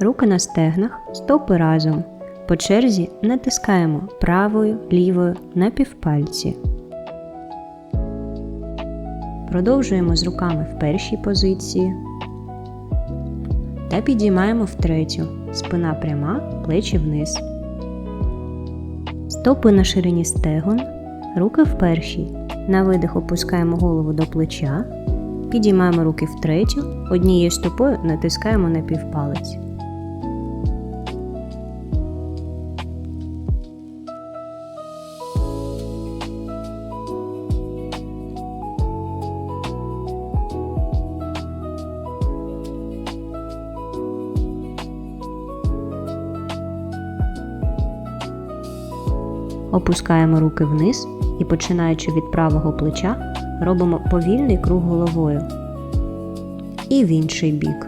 руки на стегнах, стопи разом. По черзі натискаємо правою, лівою на півпальці. Продовжуємо з руками в першій позиції та підіймаємо в третю. Спина пряма, плечі вниз. Стопи на ширині стегон, руки в першій. На видих опускаємо голову до плеча, підіймаємо руки в третю, однією стопою натискаємо на півпалець. Опускаємо руки вниз і, починаючи від правого плеча, робимо повільний круг головою. І в інший бік.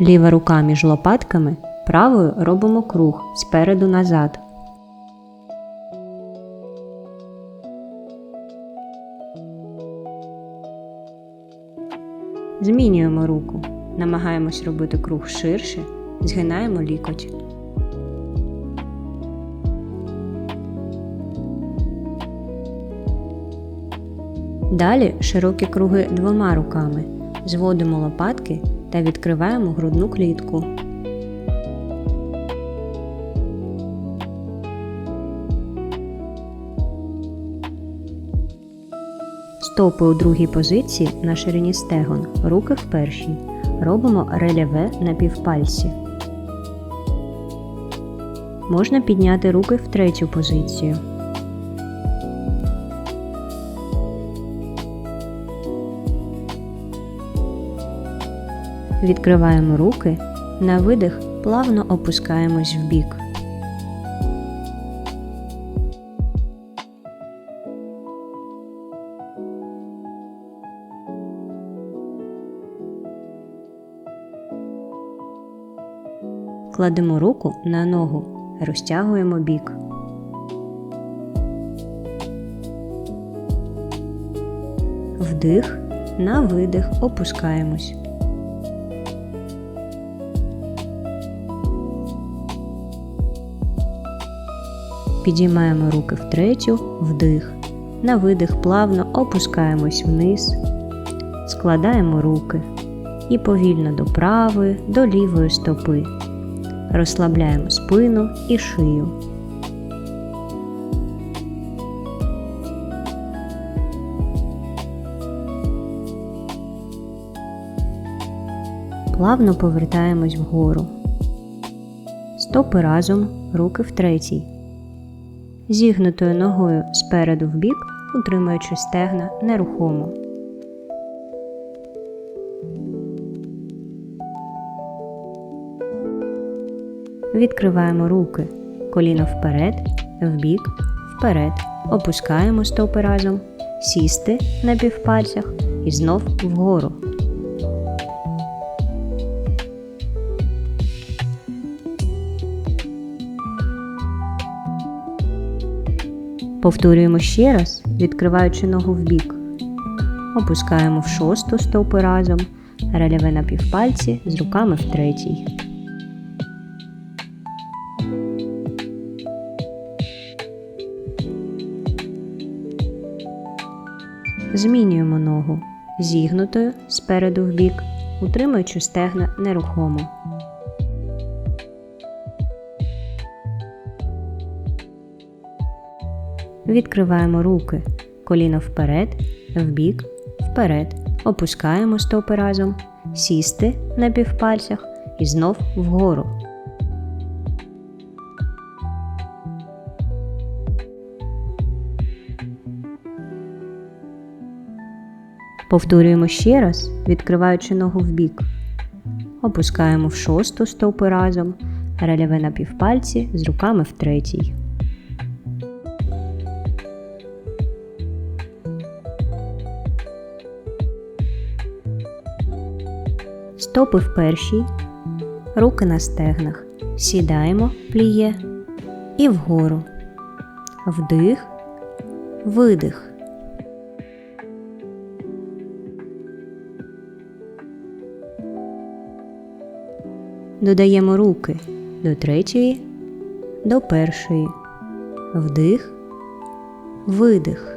Ліва рука між лопатками, правою робимо круг спереду назад. Змінюємо руку. Намагаємось робити круг ширше, згинаємо лікоть. Далі широкі круги двома руками. Зводимо лопатки та відкриваємо грудну клітку. Стопи у другій позиції на ширині стегон, руки в першій. Робимо реляве на півпальці. Можна підняти руки в третю позицію. Відкриваємо руки. На видих плавно опускаємось в бік. Кладемо руку на ногу, розтягуємо бік. Вдих, на видих опускаємось. Підіймаємо руки в третю, вдих. На видих плавно опускаємось вниз, складаємо руки і повільно до правої, до лівої стопи. Розслабляємо спину і шию. Плавно повертаємось вгору. Стопи разом, руки в третій. Зігнутою ногою спереду в бік, утримуючи стегна нерухомо. Відкриваємо руки, коліно вперед, вбік, вперед. Опускаємо стопи разом, сісти на півпальцях і знов вгору. Повторюємо ще раз, відкриваючи ногу вбік. Опускаємо в шосту стопи разом, реляве на півпальці з руками в третій. Змінюємо ногу зігнутою спереду в бік, утримуючи стегна нерухомо. Відкриваємо руки, коліно вперед, вбік, вперед. Опускаємо стопи разом, сісти на півпальцях і знов вгору. Повторюємо ще раз, відкриваючи ногу вбік. Опускаємо в шосту стопи разом, реляве на півпальці з руками в третій. Стопи в першій, руки на стегнах. Сідаємо пліє і вгору. Вдих, видих. Додаємо руки до третьої, до першої. Вдих, видих.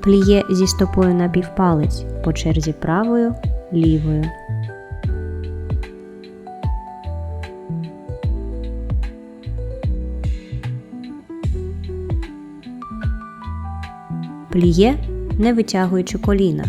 Пліє зі стопою на півпалець по черзі правою, лівою. Пліє, не витягуючи коліна.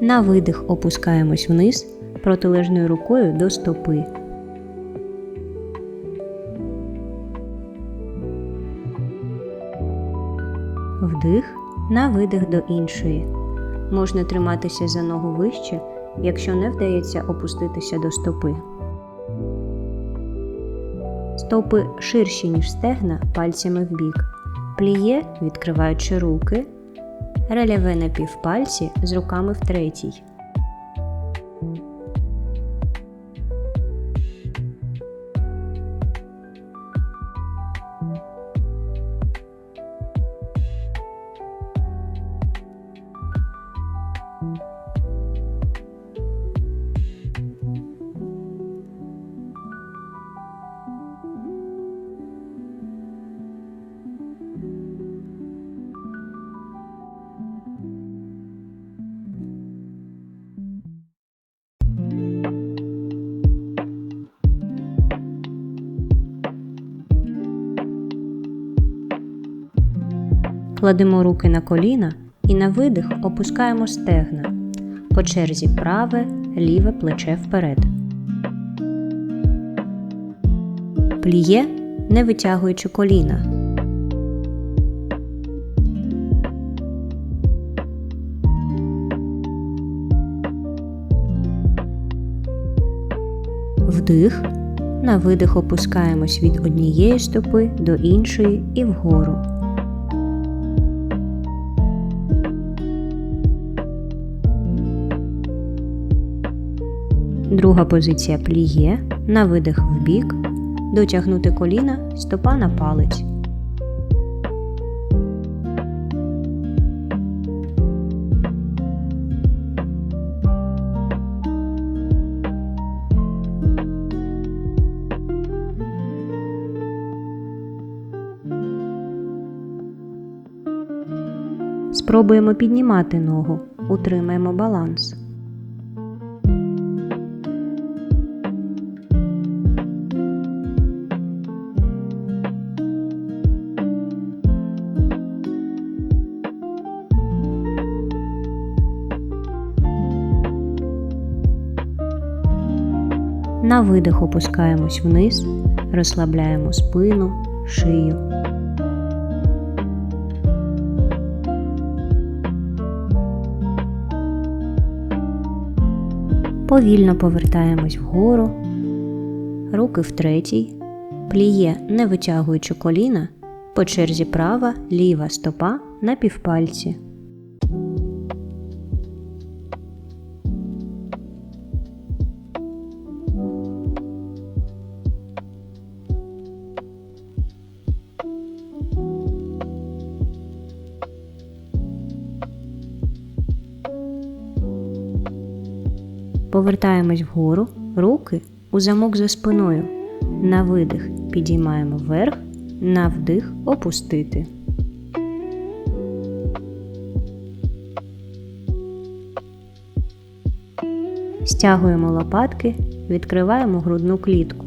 На видих опускаємось вниз протилежною рукою до стопи. Вдих на видих до іншої. Можна триматися за ногу вище, якщо не вдається опуститися до стопи. Стопи ширші, ніж стегна, пальцями вбік. Пліє, відкриваючи руки. Реляве на півпальці з руками в третій. Кладемо руки на коліна і на видих опускаємо стегна. По черзі праве, ліве плече вперед. Пліє, не витягуючи коліна. Вдих. На видих опускаємось від однієї стопи до іншої і вгору. Друга позиція пліє, на видих вбік, дотягнути коліна, стопа на палець. Спробуємо піднімати ногу, утримаємо баланс. На видих опускаємось вниз, розслабляємо спину, шию. Повільно повертаємось вгору, руки в третій, пліє, не витягуючи коліна, по черзі права, ліва стопа на півпальці. Повертаємось вгору, руки у замок за спиною. На видих підіймаємо вверх, на вдих опустити. Стягуємо лопатки, відкриваємо грудну клітку.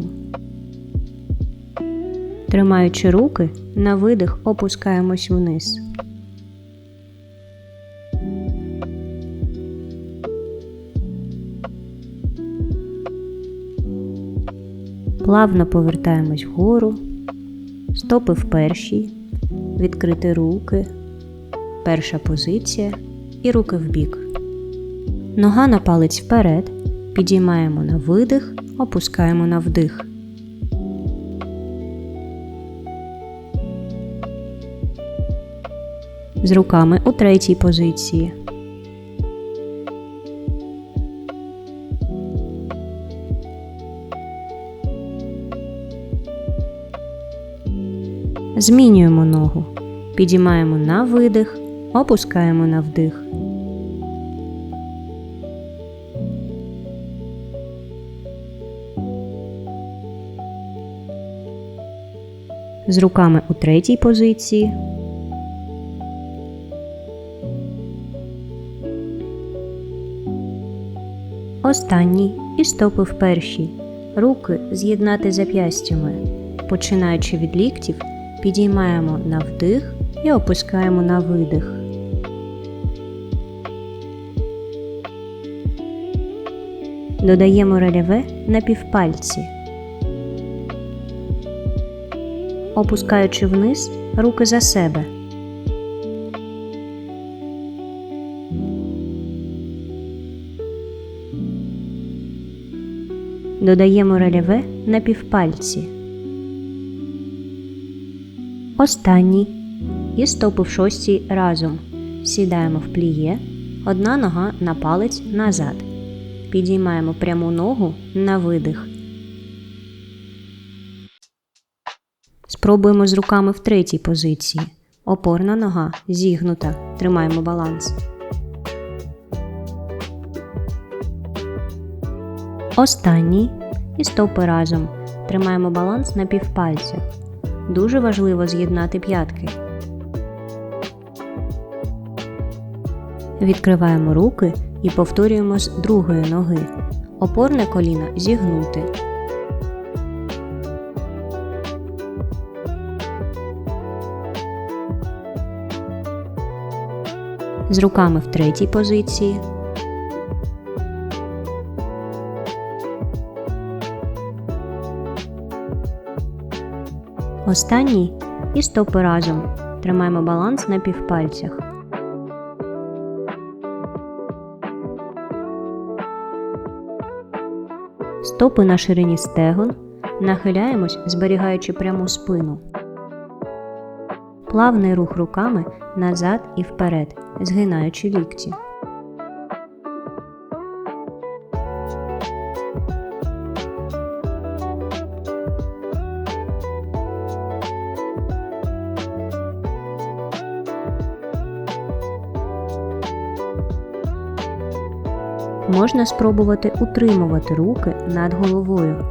Тримаючи руки, на видих опускаємось вниз. Плавно повертаємось вгору, стопи в першій, відкрити руки, перша позиція і руки в бік. Нога на палець вперед, підіймаємо на видих, опускаємо на вдих. З руками у третій позиції. Змінюємо ногу. Підіймаємо на видих, опускаємо на вдих. З руками у третій позиції. Останній і стопи в першій. Руки з'єднати зап'ястями. Починаючи від ліктів, підіймаємо на вдих і опускаємо на видих. Додаємо рельєве на півпальці. Опускаючи вниз руки за себе. Додаємо рельєве на півпальці. Останній. І стопи в шостій разом. Сідаємо в пліє. Одна нога на палець назад. Підіймаємо пряму ногу на видих. Спробуємо з руками в третій позиції. Опорна нога зігнута. Тримаємо баланс. Останній. І стопи разом. Тримаємо баланс на півпальцях. Дуже важливо з'єднати п'ятки. Відкриваємо руки і повторюємо з другої ноги. Опорне коліно зігнути. З руками в третій позиції. Останній і стопи разом. Тримаємо баланс на півпальцях. Стопи на ширині стегон. Нахиляємось, зберігаючи пряму спину. Плавний рух руками назад і вперед, згинаючи лікті. Можна спробувати утримувати руки над головою.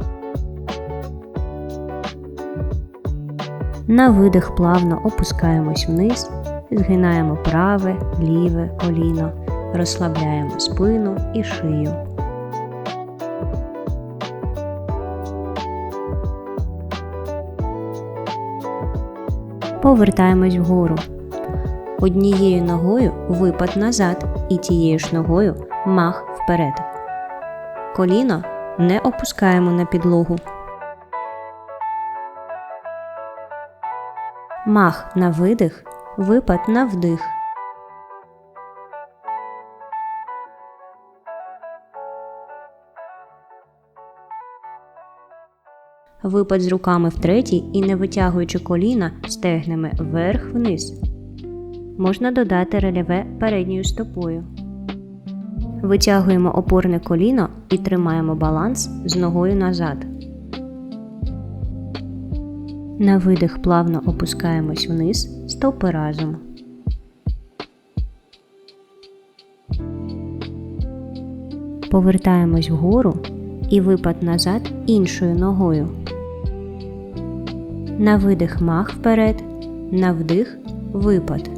На видих плавно опускаємось вниз, згинаємо праве, ліве коліно, розслабляємо спину і шию. Повертаємось вгору. Однією ногою випад назад і тією ж ногою мах вперед. Коліно не опускаємо на підлогу. Мах на видих, випад на вдих. Випад з руками в третій і не витягуючи коліна стегнами вверх-вниз. Можна додати рельєве передньою стопою. Витягуємо опорне коліно і тримаємо баланс з ногою назад. На видих плавно опускаємось вниз, стопи разом. Повертаємось вгору і випад назад іншою ногою. На видих мах вперед, на вдих випад.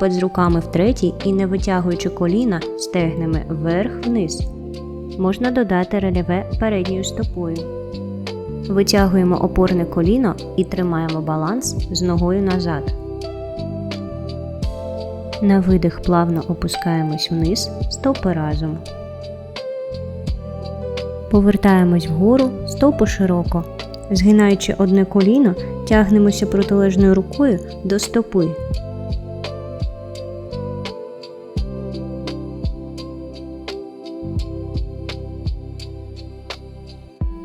Випад з руками в третій і не витягуючи коліна стегнами вверх-вниз. Можна додати рельєве передньою стопою. Витягуємо опорне коліно і тримаємо баланс з ногою назад. На видих плавно опускаємось вниз, стопи разом. Повертаємось вгору, стопу широко. Згинаючи одне коліно, тягнемося протилежною рукою до стопи.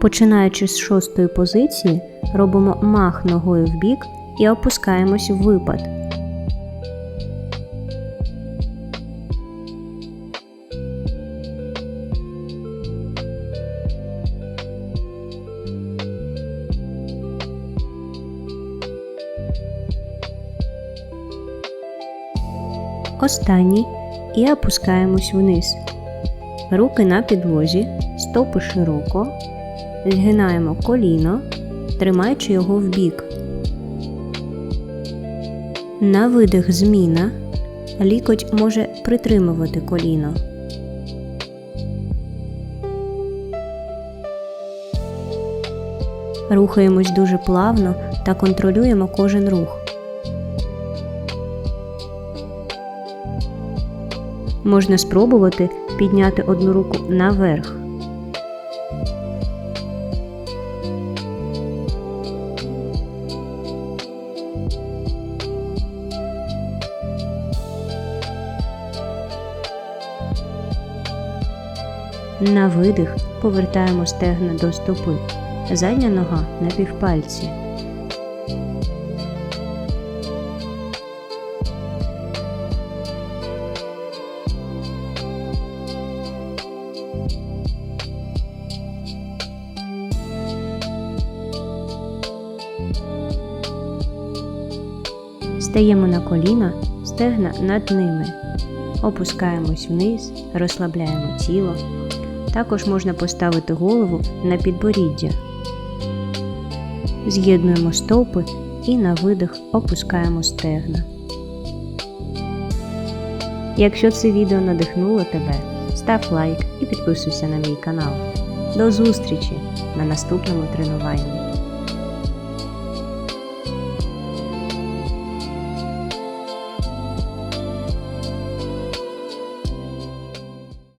Починаючи з шостої позиції, робимо мах ногою в бік і опускаємось в випад. Останній і опускаємось вниз. Руки на підлозі, стопи широко, згинаємо коліно, тримаючи його в бік. На видих зміна лікоть може притримувати коліно. Рухаємось дуже плавно та контролюємо кожен рух. Можна спробувати підняти одну руку наверх. На видих повертаємо стегна до стопи. Задня нога на півпальці. Стаємо на коліна, стегна над ними. Опускаємось вниз, розслабляємо тіло. Також можна поставити голову на підборіддя. З'єднуємо стопи і на видих опускаємо стегна. Якщо це відео надихнуло тебе, став лайк і підписуйся на мій канал. До зустрічі на наступному тренуванні.